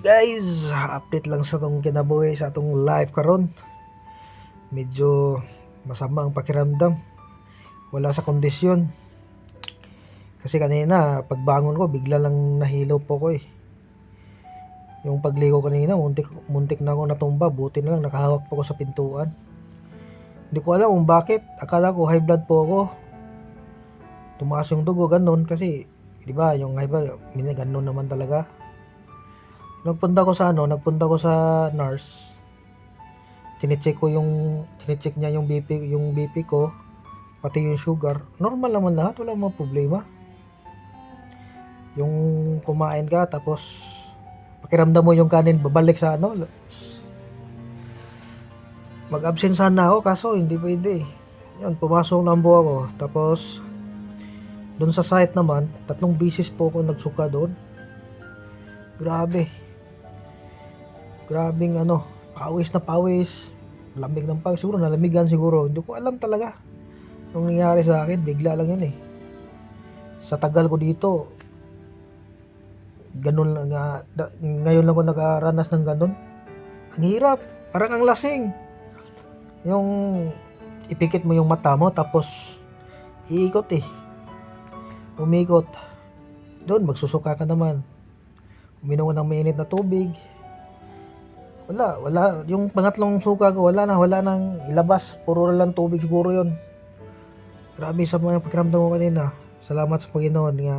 Guys, update lang sa tong kinabuhi sa atong live karon. Medyo masama ang pakiramdam. Wala sa kondisyon. Kasi kanina, pagbangon ko, bigla lang nahilo po ko eh. Yung pagligo kanina, muntik, muntik na ako natumba. Buti na lang, nakahawak po ko sa pintuan. Hindi ko alam kung bakit. Akala ko high blood po ako. Tumaas yung dugo, ganun. Kasi, di ba, yung high blood, ganun naman talaga. Nagpunta ko sa ano, nagpunta ko sa nurse. Chinecheck ko yung chinecheck niya yung BP, yung BP ko, pati yung sugar. Normal naman lahat, wala mga problema. Yung kumain ka tapos pakiramdam mo yung kanin babalik sa ano. Mag-absent sana ako kaso hindi pwede. Yun, pumasok lang po ako. Tapos doon sa site naman, tatlong bisis po ako nagsuka doon. Grabe. Grabing ano, pawis na pawis. Lamig ng pawis. Siguro nalamigan siguro. Hindi ko alam talaga. Nung nangyari sa akin, bigla lang yun eh. Sa tagal ko dito, ganun lang nga, ngayon lang ako nakaranas ng ganun. Ang hirap. Parang ang lasing. Yung ipikit mo yung mata mo tapos iikot eh. Umikot. Doon, magsusuka ka naman. Uminom ng mainit na tubig. Wala, wala. Yung pangatlong suka ko, wala na, wala nang ilabas. Puro lang tubig siguro yon. Grabe sa mga pakiramdam ko kanina. Salamat sa Panginoon nga.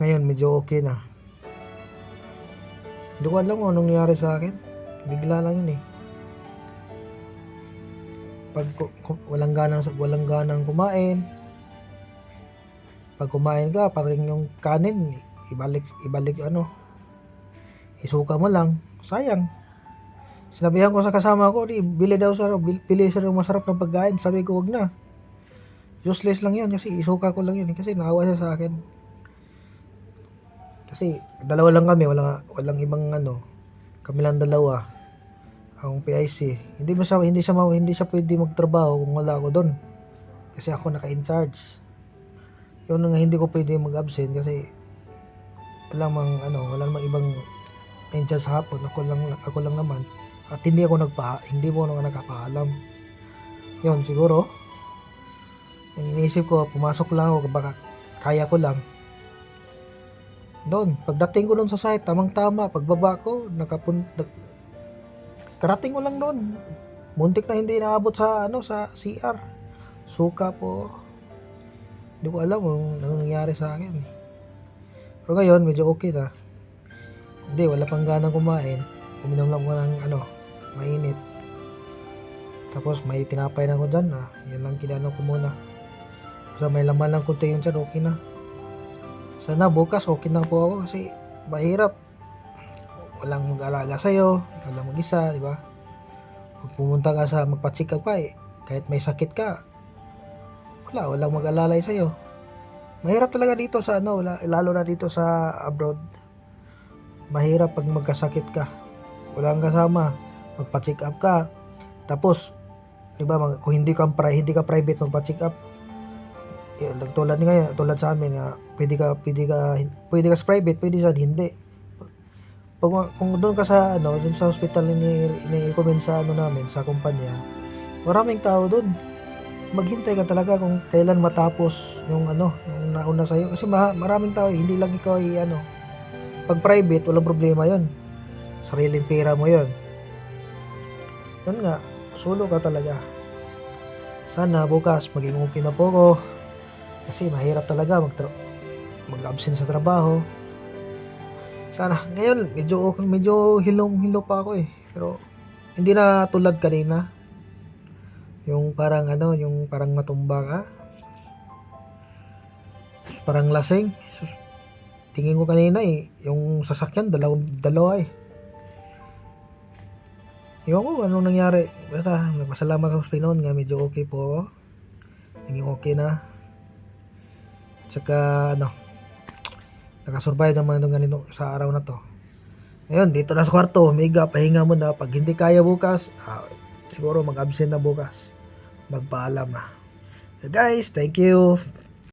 Ngayon, medyo okay na. Hindi ko alam kung anong nangyari sa akin. Bigla lang yun eh. Pag walang ganang walang ganang kumain, pag kumain ka, parang yung kanin, ibalik, ibalik ano, isuka mo lang, sayang. Sinabihan ko sa kasama ko, di, bili daw sa, pili sa masarap ng pagkain. Sabi ko, wag na. Useless lang yun kasi isuka ko lang yun eh, kasi naawa siya sa akin. Kasi dalawa lang kami, walang, walang ibang ano, kami lang dalawa. Ang PIC. Hindi mo siya, hindi siya, hindi siya pwede magtrabaho kung wala ako doon. Kasi ako naka-in charge yun nga hindi ko pwede mag-absent kasi wala mang ano, wala namang ibang angel sa hapon. Ako lang ako lang naman. At hindi ako nagpa hindi mo naman nakapaalam. Yun siguro. Yung iniisip ko, pumasok lang ako baka kaya ko lang. Doon, pagdating ko doon sa site, tamang-tama, pagbaba ko, nakapun karating ko lang doon. Muntik na hindi naabot sa ano sa CR. Suka po. Hindi ko alam kung anong nangyari sa akin. Pero ngayon, medyo okay na. Hindi, wala pang ganang kumain. Uminom lang ko ng ano, mainit. Tapos may tinapay na ko dyan. Ah. Yan lang kinano ko muna. So may laman lang kunti yung dyan, okay na. Sana bukas okay na po ako kasi mahirap. Walang mag-alaga sa'yo. Ikaw lang mag-isa, di ba? Pag pumunta ka sa magpa-check up pa eh. Kahit may sakit ka, wala, walang mag-alalay sa'yo. Mahirap talaga dito sa ano, lalo na dito sa abroad. Mahirap pag magkasakit ka. Wala kang kasama. Magpa-check up ka. Tapos, di ba, mag- kung hindi ka, hindi ka private magpa-check up, eh, tulad nga, tulad sa amin, nga, pwede ka, pwede ka, pwede ka sa private, pwede sa hindi. Pag, kung doon ka sa, ano, doon sa hospital ni, ni-recommend sa, ano namin, sa kumpanya, maraming tao doon maghintay ka talaga kung kailan matapos yung ano, yung nauna sa'yo. Kasi ma- maraming tao, eh, hindi lang ikaw ay ano. Pag private, walang problema yon Sariling pera mo yon Yun nga, solo ka talaga. Sana bukas maging okay na po ko. Kasi mahirap talaga mag mag-absent sa trabaho. Sana, ngayon, medyo, medyo hilong-hilo pa ako eh. Pero, hindi na tulad kanina. Yung parang ano, yung parang matumba ka. Parang lasing. Sus, tingin ko kanina eh, yung sasakyan, dalaw, dalawa eh. Ewan ko anong nangyari. Basta, nagpasalamat ako sa Pinoon nga medyo okay po ako. Naging okay na. Tsaka, ano, nakasurvive naman ng ganito sa araw na to. Ngayon, dito na sa kwarto, humiga, pahinga muna. Pag hindi kaya bukas, ah, siguro mag-absent na bukas. Magpaalam na. So guys, thank you.